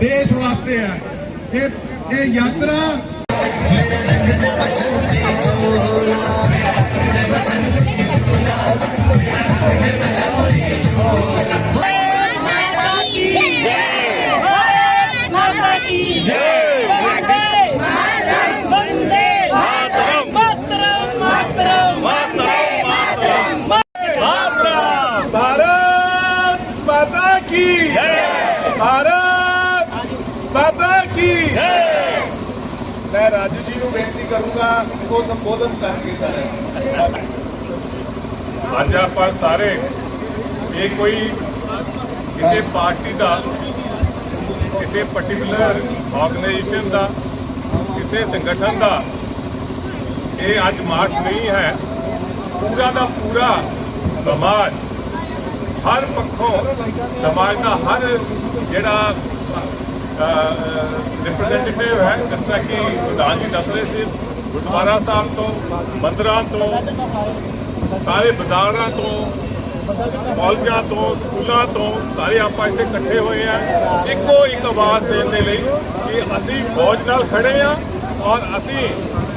ਦੇਸ਼ ਵਾਸਤੇ ਹੈ। ਇਹ ਇਹ ਯਾਤਰਾ ਕਰੂੰਗਾ ਕਿ ਉਹ ਸੰਬੋਧਨ ਅੱਜ ਆਪਾਂ ਸਾਰੇ ਇਹ ਕੋਈ ਕਿਸੇ ਪਾਰਟੀ ਦਾ, ਕਿਸੇ ਪਾਰਟਿਕੂਲਰ ਆਰਗੇਨਾਈਜੇਸ਼ਨ ਦਾ, ਕਿਸੇ ਸੰਗਠਨ ਦਾ ਇਹ ਅੱਜ ਮਾਰਚ ਨਹੀਂ ਹੈ। ਪੂਰਾ ਦਾ ਪੂਰਾ ਸਮਾਜ, ਹਰ ਪੱਖੋਂ ਸਮਾਜ ਦਾ ਹਰ ਜਿਹੜਾ ਰਿਪਰੈਜ਼ੈਂਟੇਟਿਵ ਹੈ, ਜਿਸ ਤਰ੍ਹਾਂ ਕਿ ਪ੍ਰਧਾਨ ਜੀ ਦੱਸ ਰਹੇ ਸੀ ਗੁਰਦੁਆਰਾ ਸਾਹਿਬ ਤੋਂ, ਮੰਦਰਾਂ ਤੋਂ, ਸਾਰੇ ਬਾਜ਼ਾਰਾਂ ਤੋਂ, ਕਾਲਜਾਂ ਤੋਂ, ਸਕੂਲਾਂ ਤੋਂ ਸਾਰੇ ਆਪਾਂ ਇੱਥੇ ਇਕੱਠੇ ਹੋਏ ਆ। ਇੱਕੋ ਇੱਕ ਆਵਾਜ਼ ਦੇਣ ਦੇ ਲਈ ਕਿ ਅਸੀਂ ਫੌਜ ਨਾਲ ਖੜੇ ਆ ਔਰ ਅਸੀਂ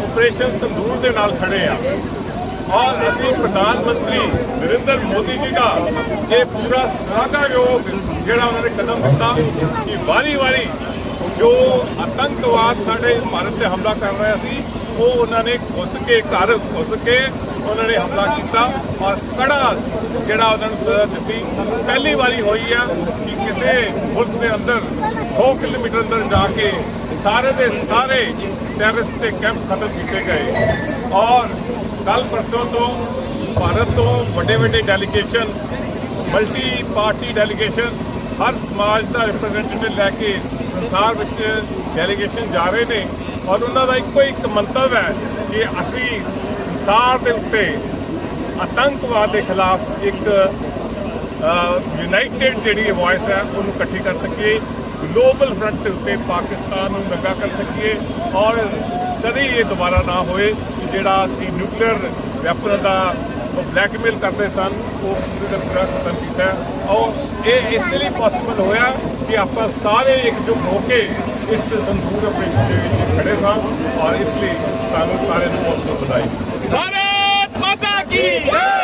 ਆਪਰੇਸ਼ਨ ਸੰਦੂਰ ਦੇ ਨਾਲ ਖੜੇ ਆ। ਔਰ ਅਸੀਂ ਪ੍ਰਧਾਨ ਮੰਤਰੀ ਨਰਿੰਦਰ ਮੋਦੀ ਜੀ ਦਾ ਇਹ ਪੂਰਾ ਸ਼ਲਾਘਾਯੋਗ ਜਿਹੜਾ ਉਹਨਾਂ ਨੇ ਕਦਮ ਦਿੱਤਾ ਕਿ ਵਾਰੀ-ਵਾਰੀ ਜੋ ਆਤੰਕਵਾਦ ਸਾਡੇ ਭਾਰਤ ਤੇ ਹਮਲਾ ਕਰ ਰਿਹਾ ਸੀ ਉਹ ਉਹਨਾਂ ਨੇ ਘੁੱਸ ਕੇ ਘਰ ਘੁੱਸ ਕੇ ਉਹਨਾਂ ਨੇ ਹਮਲਾ ਕੀਤਾ ਔਰ ਕੜਾ ਜਿਹੜਾ ਉਹਨਾਂ ਨੂੰ ਸਜ਼ਾ ਦਿੱਤੀ। ਪਹਿਲੀ ਵਾਰੀ ਹੋਈ ਆ ਕਿ ਕਿਸੇ ਮੁਲਕ ਦੇ ਅੰਦਰ 100 ਕਿਲੋਮੀਟਰ ਅੰਦਰ ਜਾ ਕੇ ਸਾਰੇ ਦੇ ਸਾਰੇ ਟੈਰਰਿਸਟ ਦੇ ਕੈਂਪ ਖਤਮ ਕੀਤੇ ਗਏ। ਔਰ ਕੱਲ ਪਰਸੋਂ ਤੋਂ ਭਾਰਤ ਤੋਂ ਵੱਡੇ ਵੱਡੇ ਡੈਲੀਗੇਸ਼ਨ ਮਲਟੀ ਪਾਰਟੀ ਡੈਲੀਗੇਸ਼ਨ ਹਰ ਸਮਾਜ ਦਾ ਰਿਪਰੈਜ਼ੈਂਟੇਟਿਵ ਲੈ ਕੇ ਸੰਸਾਰ ਵਿੱਚ ਡੈਲੀਗੇਸ਼ਨ ਜਾ ਰਹੇ ਨੇ। ਔਰ ਉਹਨਾਂ ਦਾ ਇੱਕੋ ਇੱਕ ਮੰਤਵ ਹੈ ਕਿ ਅਸੀਂ ਸੰਸਾਰ ਦੇ ਉੱਤੇ ਆਤੰਕਵਾਦ ਦੇ ਖਿਲਾਫ ਇੱਕ ਯੂਨਾਈਟਿਡ ਜਿਹੜੀ ਵੌਇਸ ਹੈ, ਉਹਨੂੰ ਇਕੱਠੀ ਕਰ ਸਕੀਏ ਗਲੋਬਲ ਫਰੰਟ ਦੇ ਉੱਤੇ ਪਾਕਿਸਤਾਨ ਨੂੰ ਨੰਗਾ ਕਰ ਸਕੀਏ ਔਰ ਕਦੇ ਇਹ ਦੁਬਾਰਾ ਨਾ ਹੋਏ ਕਿ ਜਿਹੜਾ ਕਿ ਨਿਊਕਲੀਅਰ ਵੈਪਨ ਦਾ ਉਹ ਬਲੈਕਮੇਲ ਕਰਦੇ ਸਨ, ਉਹ ਪੂਰੀ ਦਾ ਖਤਮ ਕੀਤਾ। ਔਰ ਇਹ ਇਸ ਲਈ ਪੋਸੀਬਲ ਹੋਇਆ ਕਿ ਆਪਾਂ ਸਾਰੇ ਇਕਜੁੱਟ ਹੋ ਕੇ ਇਸ ਸੰਪੂਰਨ ਆਪਰੇਸ਼ਨ ਦੇ ਵਿੱਚ ਖੜੇ ਸਾਂ ਔਰ ਇਸ ਲਈ ਸਾਨੂੰ ਸਾਰੇ ਨੂੰ ਬਹੁਤ ਬਹੁਤ ਵਧਾਈ। ਭਾਰਤ ਮਾਤਾ ਕੀ ਜੈ!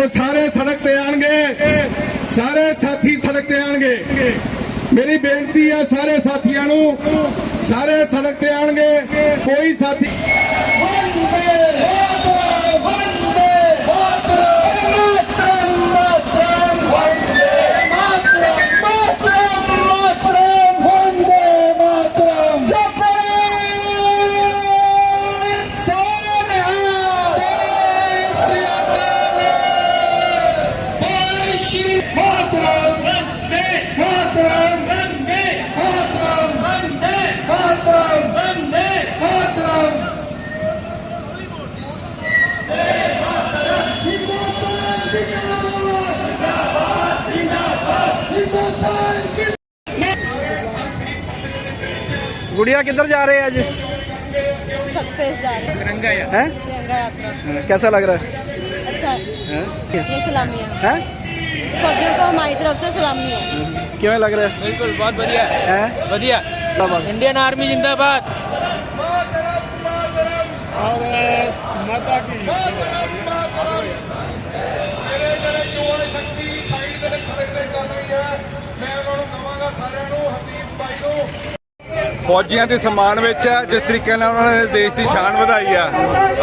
ਉਹ ਸਾਰੇ ਸੜਕ ਤੇ ਆਣਗੇ। ਸਾਰੇ ਸਾਥੀ ਸੜਕ ਤੇ ਆਣਗੇ। ਮੇਰੀ ਬੇਨਤੀ ਹੈ ਸਾਰੇ ਸਾਥੀਆਂ ਨੂੰ, ਸਾਰੇ ਸੜਕ ਤੇ ਆਣਗੇ। ਕੋਈ ਸਾਥੀ श्री मातरम वंदे मातरम वंदे मातरम वंदे मातरम वंदे मातरम गुड़िया किधर जा रहे हैं आज सतफेस जा रहे हैं हैं तिरंगा यात्रा कैसा लग रहा है अच्छा हैं? ये सलामी है हैं फौजियों को हमारी तरफ से सलामी है ਕਿਵੇਂ ਲੱਗ ਰਿਹਾ ਹੈ बिल्कुल बहुत बढ़िया हैं? बढ़िया जिंदाबाद। इंडियन आर्मी जिंदाबाद ਜਿਹੜੇ ਫੌਜੀਆਂ ਦੇ ਸਨਮਾਨ ਵਿੱਚ ਹੈ, ਜਿਸ ਤਰੀਕੇ ਨਾਲ ਉਹਨਾਂ ਨੇ ਦੇਸ਼ ਦੀ ਸ਼ਾਨ ਵਧਾਈ ਆ।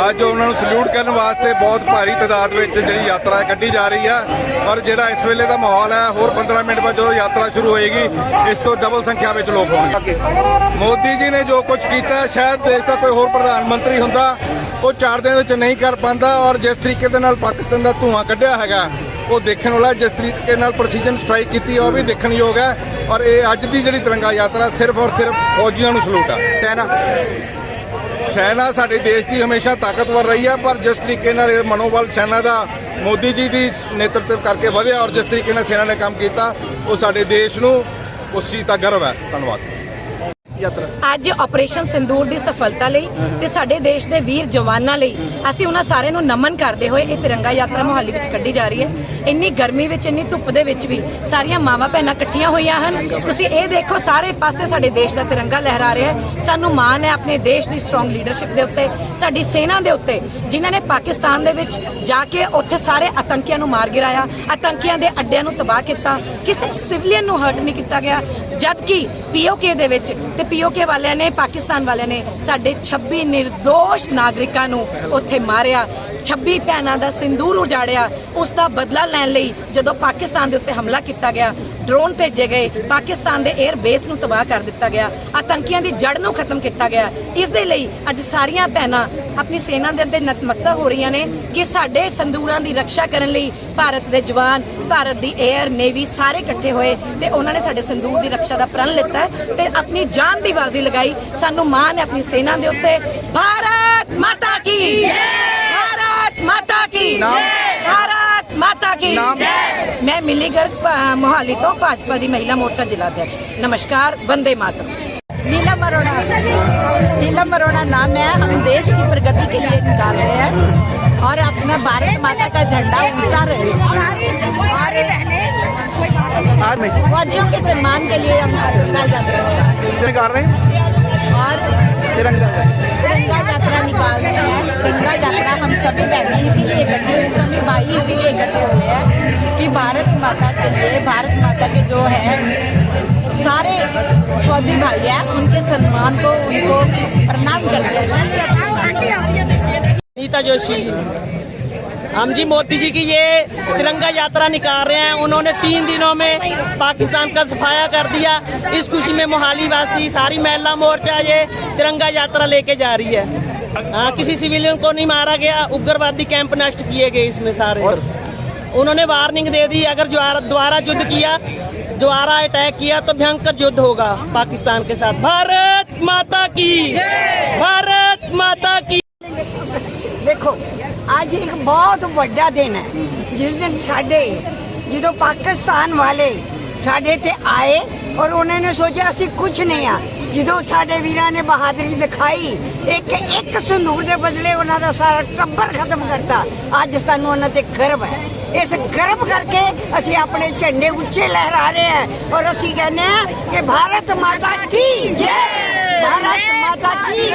ਅੱਜ ਉਹਨਾਂ ਨੂੰ ਸਲੂਟ ਕਰਨ ਵਾਸਤੇ ਬਹੁਤ ਭਾਰੀ ਤਾਦਾਦ ਵਿੱਚ ਜਿਹੜੀ ਯਾਤਰਾ ਕੱਢੀ ਜਾ ਰਹੀ ਆ। ਔਰ ਜਿਹੜਾ ਇਸ ਵੇਲੇ ਦਾ ਮਾਹੌਲ ਹੈ, ਹੋਰ 15 ਮਿੰਟ ਬਾਅਦ ਜਦੋਂ ਯਾਤਰਾ ਸ਼ੁਰੂ ਹੋਏਗੀ, ਇਸ ਤੋਂ ਡਬਲ ਸੰਖਿਆ ਵਿੱਚ ਲੋਕ ਹੋਣਗੇ। ਮੋਦੀ ਜੀ ਨੇ ਜੋ ਕੁਝ ਕੀਤਾ, ਸ਼ਾਇਦ ਦੇਸ਼ ਦਾ ਕੋਈ ਹੋਰ ਪ੍ਰਧਾਨ ਮੰਤਰੀ ਹੁੰਦਾ, ਉਹ 4 ਦਿਨ ਵਿੱਚ ਨਹੀਂ ਕਰ ਪਾਉਂਦਾ ਔਰ ਜਿਸ ਤਰੀਕੇ ਦੇ ਨਾਲ ਪਾਕਿਸਤਾਨ ਦਾ ਧੂਆਂ ਕੱਢਿਆ ਹੈਗਾ ਉਹ ਦੇਖਣ ਵਾਲਾ ਜਿਸ ਤਰੀਕੇ ਨਾਲ ਪ੍ਰੈਸੀਜਨ ਸਟ੍ਰਾਈਕ ਕੀਤੀ ਉਹ ਵੀ ਦੇਖਣਯੋਗ ਹੈ ਔਰ ਇਹ ਅੱਜ ਦੀ ਜਿਹੜੀ ਤਿਰੰਗਾ ਯਾਤਰਾ ਸਿਰਫ ਔਰ ਸਿਰਫ ਫੌਜੀਆਂ ਨੂੰ ਸਲੂਟ ਆ। ਸੈਨਾ। ਸੈਨਾ ਸਾਡੇ ਦੇਸ਼ ਦੀ ਹਮੇਸ਼ਾ ਤਾਕਤਵਰ ਰਹੀ ਆ ਪਰ ਜਿਸ ਤਰੀਕੇ ਨਾਲ ਇਹ ਮਨੋਬਲ ਸੈਨਾ ਦਾ ਮੋਦੀ ਜੀ ਦੀ ਨੇਤਰਤਵ ਕਰਕੇ ਵਧਿਆ ਔਰ ਜਿਸ ਤਰੀਕੇ ਨਾਲ ਸੈਨਾ ਨੇ ਕੰਮ ਕੀਤਾ ਉਹ ਸਾਡੇ ਦੇਸ਼ ਨੂੰ ਉਸ ਚੀਜ਼ ਦਾ ਗਰਵ ਹੈ। ਧੰਨਵਾਦ। ਯਾਤਰਾ? ਅੱਜ ਆਪਰੇਸ਼ਨ ਸਿੰਦੂਰ ਦੀ ਸਫਲਤਾ ਲਈ ਤੇ ਸਾਡੇ ਦੇਸ਼ ਦੇ ਵੀਰ ਜਵਾਨਾਂ ਲਈ ਅਸੀਂ ਉਹਨਾਂ ਸਾਰਿਆਂ ਨੂੰ ਨਮਨ ਕਰਦੇ ਹੋਏ ਇਹ ਤਿਰੰਗਾ ਯਾਤਰਾ ਮੁਹਾਲੀ ਵਿੱਚ ਕੱਢੀ ਜਾ ਰਹੀ ਹੈ। ਇੰਨੀ ਗਰਮੀ ਵਿੱਚ ਇੰਨੀ ਧੁੱਪ ਦੇ ਵਿੱਚ ਵੀ ਸਾਰੀਆਂ ਮਾਵਾਂ ਭੈਣਾਂ ਇਕੱਠੀਆਂ ਹੋਈਆਂ ਹਨ। ਤੁਸੀਂ ਇਹ ਦੇਖੋ ਸਾਰੇ ਪਾਸੇ ਸਾਡੇ ਦੇਸ਼ ਦਾ ਤਿਰੰਗਾ ਲਹਿਰਾ ਰਿਹਾ ਹੈ। ਸਾਨੂੰ ਮਾਣ ਹੈ ਆਪਣੇ ਦੇਸ਼ ਦੀ ਸਟਰੋਂਗ ਲੀਡਰਸ਼ਿਪ ਦੇ ਉੱਤੇ ਸਾਡੀ ਸੈਨਾ ਦੇ ਉੱਤੇ ਜਿਨ੍ਹਾਂ ਨੇ ਪਾਕਿਸਤਾਨ ਦੇ ਵਿੱਚ ਜਾ ਕੇ ਉੱਥੇ ਸਾਰੇ ਆਤੰਕੀਆਂ ਨੂੰ ਮਾਰ ਗਿਰਾਇਆ ਆਤੰਕੀਆਂ ਦੇ ਅੱਡਿਆਂ ਨੂੰ ਤਬਾਹ ਕੀਤਾ। ਕਿਸੇ ਸਿਵਲੀਅਨ ਨੂੰ ਹਰਟ ਨਹੀਂ ਕੀਤਾ ਗਿਆ। ਜਦ ਕਿ ਪੀਓਕੇ ਦੇ ਵਿੱਚ ਤੇ ਪੀਓਕੇ ਵਾਲਿਆਂ ਨੇ, ਪਾਕਿਸਤਾਨ ਵਾਲਿਆਂ ਨੇ ਸਾਡੇ 26 નિર્ਦੋਸ਼ ਨਾਗਰਿਕਾਂ ਨੂੰ ਉੱਥੇ ਮਾਰਿਆ। 26 ਭੈਣਾਂ ਦਾ ਸਿੰਦੂਰ ਉਜਾੜਿਆ। ਉਸ ਦਾ ਬਦਲਾ ਲੈਣ ਲਈ ਜਦੋਂ ਪਾਕਿਸਤਾਨ ਦੇ ਉੱਤੇ ਹਮਲਾ ਕੀਤਾ ਗਿਆ ਡਰੋਨ ਭੇਜੇ ਗਏ। ਪਾਕਿਸਤਾਨ ਦੇ 에ਅਰ ਬੇਸ ਨੂੰ ਤਬਾਹ ਕਰ ਦਿੱਤਾ ਗਿਆ। ਆਤੰਕੀਆਂ ਦੀ ਜੜ ਨੂੰ ਖਤਮ ਕੀਤਾ ਗਿਆ। ਇਸ ਦੇ ਲਈ ਅੱਜ ਸਾਰੀਆਂ ਭੈਣਾਂ ਆਪਣੀ ਸੈਨਾ ਦੇ ਅੱਗੇ ਨਤਮਸਤਕ ਹੋ ਰਹੀਆਂ ਨੇ ਕਿ ਸਾਡੇ ਸੰਦੂਰਾਂ ਦੀ ਰੱਖਿਆ ਕਰਨ ਲਈ ਭਾਰਤ ਦੇ ਜਵਾਨ ਭਾਰਤ ਦੀ 에ਅਰ ਨੇਵੀ ਸਾਰੇ ਇਕੱਠੇ ਹੋਏ ਤੇ ਉਹਨਾਂ ਨੇ ਸਾਡੇ ਸੰਦੂਰ ਦੀ ਰੱਖਿਆ ਦਾ ਪ੍ਰਣ ਲਿੱਤਾ ਤੇ ਆਪਣੀ ਜਾਨ ਦੀ ਬਾਜ਼ੀ ਲਗਾਈ। ਸਾਨੂੰ ਮਾਣ ਹੈ ਆਪਣੀ ਸੈਨਾ ਦੇ ਉੱਤੇ ਭਾਰਤ ਮਾਤਾ ਕੀ। ਭਾਰਤ ਮਾਤਾ ਕੀ। ਭਾਰਤ माता की। मैं मिली गर्ग मोहाली तो भाजपा की महिला मोर्चा जिला अध्यक्ष नमस्कार वंदे मातरम। नीलम अरोड़ा नीलम अरोड़ा नाम है। हम देश की प्रगति के लिए निकाल रहे हैं। और अपना भारत माता का झंडा ऊँचा रहे फौजियों के सम्मान के लिए हम निकाल जाते हैं। तिरंगा तिरंगा यात्रा निकाल रहे हैं। तिरंगा यात्रा हम सभी बहने इसीलिए इकट्ठे हुए सभी भाई इसीलिए इकट्ठे हुए हैं कि भारत माता के लिए, भारत माता के जो है, सारे फौजी भाई हैं, उनके सम्मान को, उनको प्रणाम करते हैं। नीता जोशी हम जी मोदी जी की ये तिरंगा यात्रा निकाल रहे हैं। उन्होंने तीन दिनों में पाकिस्तान का सफाया कर दिया। इस खुशी में मोहाली वासी सारी महिला मोर्चा ये तिरंगा यात्रा लेके जा रही है। हाँ किसी सिविलियन को नहीं मारा गया। उग्रवादी कैंप नष्ट किए गए इसमें सारे। उन्होंने वार्निंग दे दी। अगर द्वारा द्वारा युद्ध किया द्वारा अटैक किया तो भयंकर युद्ध होगा पाकिस्तान के साथ। भारत माता की भारत माता की। ਦੇਖੋ, ਅੱਜ ਇੱਕ ਬਹੁਤ ਵੱਡਾ ਦਿਨ ਹੈ। ਜਿਸ ਦਿਨ ਸਾਡੇ, ਜਦੋਂ ਪਾਕਿਸਤਾਨ ਵਾਲੇ ਸਾਡੇ ਤੇ ਆਏ ਔਰ ਉਹਨਾਂ ਨੇ ਸੋਚਿਆ, ਅਸੀਂ ਕੁਝ ਨਹੀਂ ਆ। ਜਦੋਂ ਸਾਡੇ ਵੀਰਾਂ ਨੇ ਬਹਾਦਰੀ ਦਿਖਾਈ, ਇੱਕ ਇੱਕ ਸੰਦੂਰ ਦੇ ਬਦਲੇ ਉਹਨਾਂ ਦਾ ਸਾਰਾ ਟੱਬਰ ਖਤਮ ਕਰਤਾ। ਅੱਜ ਸਾਨੂੰ ਉਹਨਾਂ ਤੇ ਗਰਵ ਹੈ। ਇਸ ਗਰਵ ਕਰਕੇ ਅਸੀਂ ਆਪਣੇ ਝੰਡੇ ਉੱਚੇ ਲਹਿਰਾ ਰਹੇ ਹਾਂ ਔਰ ਅਸੀਂ ਕਹਿੰਦੇ ਹਾਂ ਕਿ ਭਾਰਤ ਮਾਤਾ ਕੀ ਜੈ! ਭਾਰਤ ਮਾਤਾ ਕੀ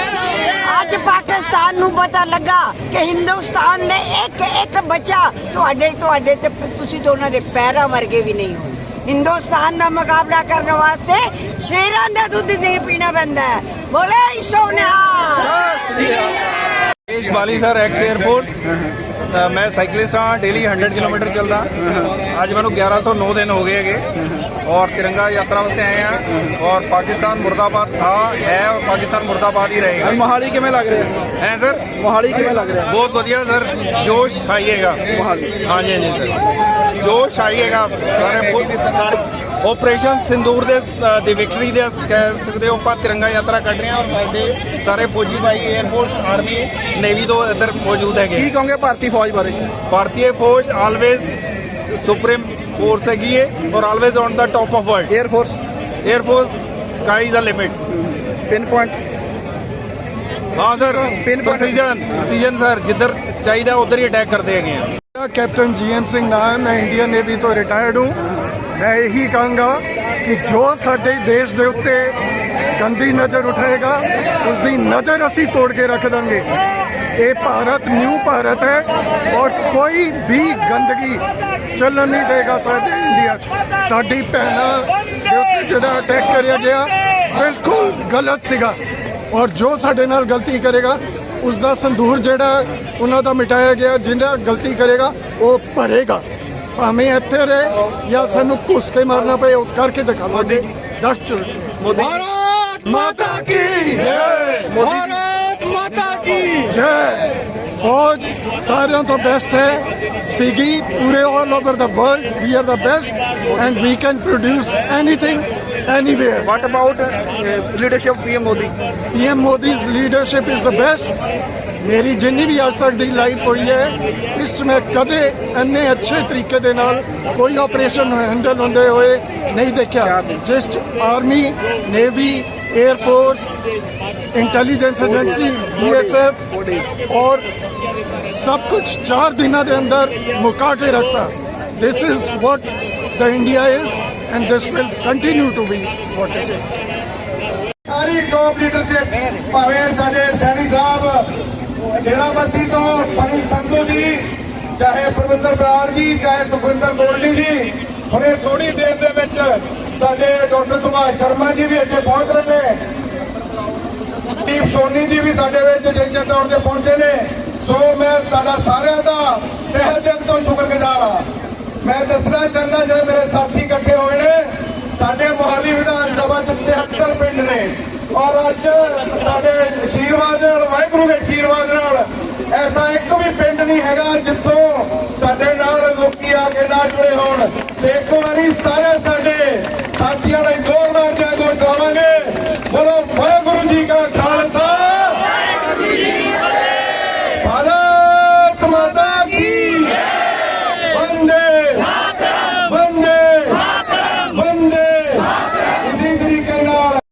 ਅੱਜ ਪਾਕਿਸਤਾਨ ਨੂੰ ਪਤਾ ਲੱਗਾ ਕਿ ਹਿੰਦੁਸਤਾਨ ਦੇ ਇੱਕ ਇੱਕ ਬੱਚਾ ਤੁਹਾਡੇ ਤੁਹਾਡੇ ਤੇ ਤੁਸੀਂ ਤਾਂ ਉਹਨਾਂ ਦੇ ਪੈਰਾਂ ਵਰਗੇ ਵੀ ਨਹੀਂ ਹੋ ਹਿੰਦੁਸਤਾਨ ਦਾ ਮੁਕਾਬਲਾ ਕਰਨ ਵਾਸਤੇ ਸ਼ੇਰਾਂ ਦਾ ਦੁੱਧ ਨਹੀਂ ਪੀਣਾ ਪੈਂਦਾ ਹੈ। ਬੋਲੇ ਸੋਨਿਆ ਦੇਸ਼ ਵਾਲੀ ਸਰ ਐਕਸ 에ਅਰਫੋਰਸ ਅ, ਮੈਂ ਸਾਈਕਲਿਸਟ ਹਾਂ ਡੇਲੀ 100 ਕਿਲੋਮੀਟਰ ਚੱਲਦਾ। ਅੱਜ ਮੈਨੂੰ 1109 ਦਿਨ ਹੋ ਗਏ ਹੈਗੇ। ਔਰ ਤਿਰੰਗਾ ਯਾਤਰਾ ਵਾਸਤੇ ਆਏ ਹਾਂ। ਔਰ ਪਾਕਿਸਤਾਨ ਮੁਰਦਾਬਾਦ ਥਾ ਹੈ ਔਰ ਪਾਕਿਸਤਾਨ ਮੁਰਦਾਬਾਦ ਹੀ ਰਹੇਗਾ। ਮੋਹਾਲੀ ਕਿਵੇਂ ਲੱਗ ਰਿਹਾ? ਹੈ ਸਰ? ਮੋਹਾਲੀ ਕਿਵੇਂ ਲੱਗ ਰਿਹਾ? ਬਹੁਤ ਵਧੀਆ ਸਰ ਜੋਸ਼ ਆਈਏਗਾ ਮੋਹਾਲੀ। ਹਾਂਜੀ ਹਾਂਜੀ ਸਰ। ਜੋਸ਼ ਆਈਏਗਾ ਸਾਰੇ ਸਾਰੇ ਆਪਰੇਸ਼ਨ ਸਿੰਦੂਰ ਦੇ ਦੀ ਵਿਕਟਰੀ ਦੇ ਕਹਿ ਸਕਦੇ ਹੋ ਆਪਾਂ ਤਿਰੰਗਾ ਯਾਤਰਾ ਕੱਢ ਰਹੇ ਹਾਂ ਔਰ ਸਾਡੇ ਸਾਰੇ ਫੌਜੀ ਭਾਈ 에ਅਰਫੋਰਸ ਆਰਮੀ ਨੇਵੀ ਤੋਂ ਇੱਧਰ ਮੌਜੂਦ ਹੈਗੇ। ਕੀ ਕਹੋਗੇ ਭਾਰਤੀ ਫੌਜ ਬਾਰੇ? ਭਾਰਤੀ ਫੌਜ ਆਲਵੇਜ਼ ਸੁਪਰੀਮ ਫੋਰਸ ਹੈਗੀ ਹੈ ਔਰ always on the top of world air force air force sky limit pin point ਹਾਂ sir pin point season sir ਜਿੱਧਰ ਚਾਹੀਦਾ ਉਧਰ ਹੀ ਅਟੈਕ ਕਰਦੇ ਹੈਗੇ ਆ। ਕੈਪਟਨ ਜੀਐਮ ਸਿੰਘ ਨਾਮ ਮੈਂ ਇੰਡੀਅਨ ਨੇਵੀ ਤੋਂ ਰਿਟਾਇਰਡ ਹੂੰ। ਮੈਂ ਇਹੀ ਕਹਾਂਗਾ ਕਿ ਜੋ ਸਾਡੇ ਦੇਸ਼ ਦੇ ਉੱਤੇ ਗੰਦੀ ਨਜ਼ਰ ਉਠਾਏਗਾ ਉਸ ਦੀ ਨਜ਼ਰ ਅਸੀਂ ਤੋੜ ਕੇ ਰੱਖ ਦਾਂਗੇ। ਇਹ ਭਾਰਤ, ਨਿਊ ਭਾਰਤ ਹੈ ਔਰ ਕੋਈ ਵੀ ਗੰਦਗੀ ਚੱਲਣ ਨਹੀਂ ਦੇਗਾ ਸਾਡੇ ਇੰਡੀਆ 'ਚ। ਸਾਡੀ ਭੈਣਾਂ ਦੇ ਉੱਤੇ ਜਿਹੜਾ ਅਟੈਕ ਕਰਿਆ ਗਿਆ, ਬਿਲਕੁਲ ਗਲਤ ਸੀਗਾ। ਔਰ ਜੋ ਸਾਡੇ ਨਾਲ ਗਲਤੀ ਕਰੇਗਾ ਉਸ ਦਾ ਸੰਦੂਰ ਜਿਹੜਾ ਉਹਨਾਂ ਦਾ ਮਿਟਾਇਆ ਗਿਆ ਜਿਹੜਾ ਗਲਤੀ ਕਰੇਗਾ, ਉਹ ਭਰੇਗਾ। ਭਾਵੇਂ ਇੱਥੇ ਰਹੇ ਜਾਂ ਸਾਨੂੰ ਘੁੱਸ ਕੇ ਮਾਰਨਾ ਪਏ ਉਹ ਕਰਕੇ ਦਿਖਾਵਾਂਗੇ। ਦਸ ਚੁਰਤ ਮੋਦੀ ਭਾਰਤ ਮਾਤਾ ਕੀ ਭਾਰਤ ਮਾਤਾ ਕੀ ਜੈ। ਫੌਜ ਸਾਰਿਆਂ ਤੋਂ ਬੈਸਟ ਹੈ। ਸੀਗੀ ਪੂਰੇ all over the world we are the best and we can produce anything anywhere. What about uh, leadership PM Modi? PM Modi's leadership is the. ਮੇਰੀ ਜਿੰਨੀ ਵੀ ਅੱਜ ਤੱਕ ਦੀ ਲਾਈਫ ਹੋਈ ਹੈ ਇਸ ਵਿੱਚ ਕਦੇ ਇੰਨੇ ਅੱਛੇ ਤਰੀਕੇ ਦੇ ਨਾਲ ਕੋਈ ਆਪਰੇਸ਼ਨ ਹੈਂਡਲ ਹੁੰਦੇ ਹੋਏ ਨਹੀਂ ਦੇਖਿਆ। Just army navy air intelligence agency BSF ਔਰ ਸਭ ਕੁਝ 4 ਦਿਨਾਂ ਦੇ ਅੰਦਰ ਮੁਕਾ ਕੇ ਰੱਖਤਾ this is what the India is and this will continue to be what it is. ਸਾਰੀ ਟੌਪ ਲੀਡਰਸ਼ਿਪ ਭਾਵੇਂ ਸਾਡੇ ਸੈਣੀ ਸਾਹਿਬ ਡੇਰਾਬੱਸੀ ਤੋਂ ਪਨੀ ਸੰਧੂ ਜੀ, ਚਾਹੇ ਪ੍ਰਵਿੰਦਰ ਬਰਾੜ ਜੀ, ਚਾਹੇ ਸੁਖਵਿੰਦਰ ਗੋਲਡੀ ਜੀ, ਹੁਣੇ ਥੋੜੀ ਦੇਰ ਦੇ ਵਿੱਚ ਸਾਡੇ ਡਾਕਟਰ ਸੁਭਾਸ਼ ਸ਼ਰਮਾ ਜੀ ਵੀ ਇੱਥੇ ਪਹੁੰਚ ਰਹੇ ਨੇ। ਦੀਪ ਸੋਨੀ ਜੀ ਵੀ ਸਾਡੇ ਵਿੱਚ ਜੇਜੇ ਤੌਰ ਤੇ ਪਹੁੰਚੇ ਨੇ। ਸੋ ਮੈਂ ਤੁਹਾਡਾ ਸਾਰਿਆਂ ਦਾ ਤਹਿ ਦਿਲ ਤੋਂ ਸ਼ੁਕਰਗੁਜ਼ਾਰ ਹਾਂ। ਮੈਂ ਦੱਸਣਾ ਚਾਹੁੰਦਾ ਜਿਹੜੇ ਮੇਰੇ ਸਾਥੀ ਇਕੱਠੇ ਹੋਏ ਨੇ, ਸਾਡੇ ਮੋਹਾਲੀ ਵਿਧਾਨ ਸਭਾ ਚ 73 ਪਿੰਡ ਨੇ। ਔਰ ਅੱਜ ਸਾਡੇ ਅਸ਼ੀਰਵਾਦ ਨਾਲ, ਵਾਹਿਗੁਰੂ ਦੇ ਅਸ਼ੀਰਵਾਦ ਨਾਲ ਐਸਾ ਇੱਕ ਵੀ ਪਿੰਡ ਨਹੀਂ ਹੈਗਾ ਜਿੱਥੋਂ ਸਾਡੇ ਨਾਲ ਲੋਕੀ ਆ ਕੇ ਨਾ ਜੁੜੇ ਹੋਣ ਤੇ ਇੱਕ ਵਾਰੀ ਸਾਰੇ